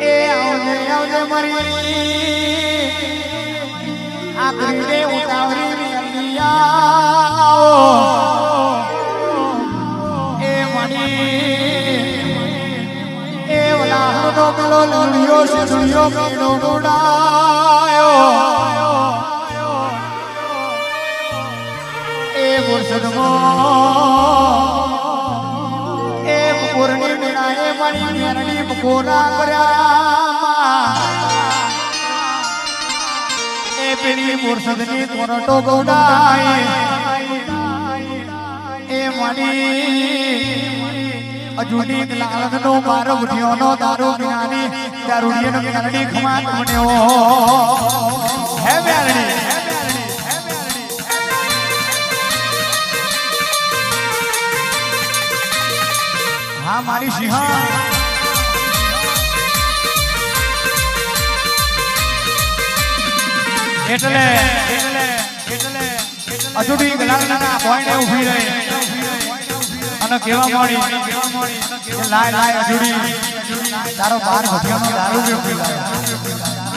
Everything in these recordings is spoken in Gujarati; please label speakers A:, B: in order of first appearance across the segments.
A: એ આવજે આવજે મારી. આખરી રે ઉતાવળી મેલિયા મેળાએ મારી મેરડી બપોરા કર્યા એ પેલી મુર્શદની તોરટો ગૌડાય એ મારી અજુની લાલનો મારો ઉઠ્યોનો દારૂ જ્ઞાની દારૂડીનો મેરડી ખમાત બન્યો. હે મેરડી. મારી સિંહા એટલે એટલે અજુડી ગલાના ઊભી ઊભી રહી. અને કેવા મળી લાય લાય અજુડી તારો બાર ભટિયાનો દારૂ પી પી લાય.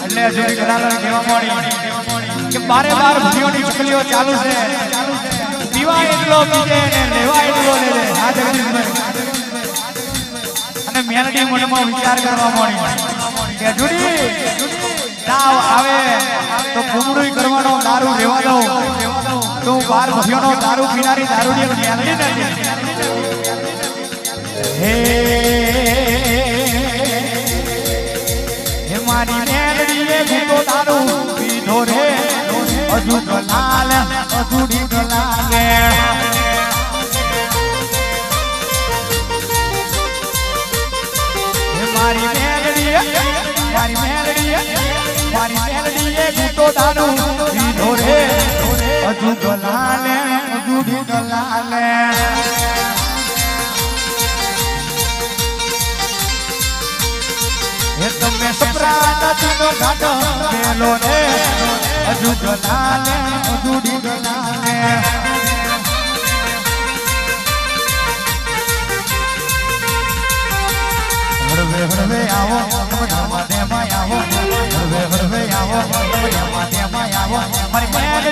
A: એટલે અજુડી ગલાના કેવા મળી કે બારે બાર ભટિયોની ચકલીઓ ચાલુ છે. પીવા એટલો પીજે મેલડી મનમાં વિચાર કરવા મળી કે જુડી તાવ આવે તો કુમડું કરવાનો દારૂ રેવા દો તો બાર ભફિયોનો દારૂ પીનારી દારૂડી મેલડી નથી હે હે મારી મેલડીએ ભૂતો દારૂ. પીધો રે. હજુ ગલાલ હજુડી ગલાલે હે મારી મેલડીએ મારી મેલડીએ મારી મેલડીએ ગીતો દારૂ પીધો રે. હજુ ગલાલે હજુ ગલાલે. હે તમે સપરાતા તીનો ઘાટો મેલો રે. હજુ ગલાલે હજુ ગલાલે. આવો ધર્મા તેમાં આવો તેમાં આવો મારી ગલાલે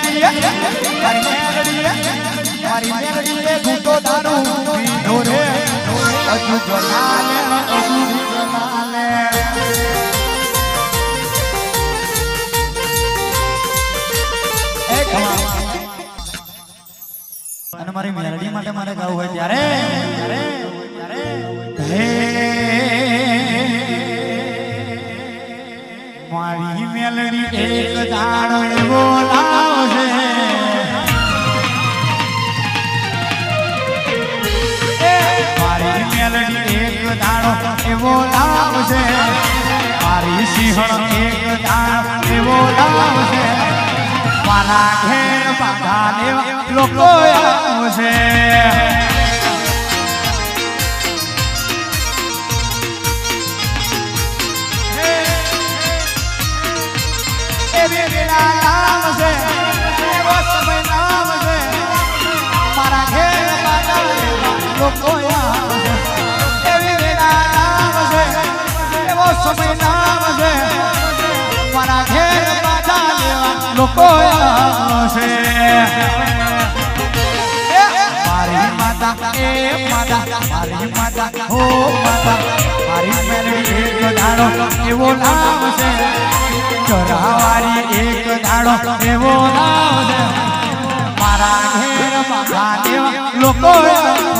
A: અને મારી મેલડી માટે મારે ગાવું હોય ત્યારે. દાડો એવો લાવશે મારી સિંહણ એક દાણો એવો લાવશે મારા ઘેર બાધા લેવા લોકો આવશે Oh, વેળા લોકો આવશે મારી માતા, એ માતા, મારી માતા, હો માતા, મારી મેલડી એક ધાડો એવો લાવશે ચોરાવારી એક ધાડો એવો લાવશે મારા ઘેર માતા લોકો આવશે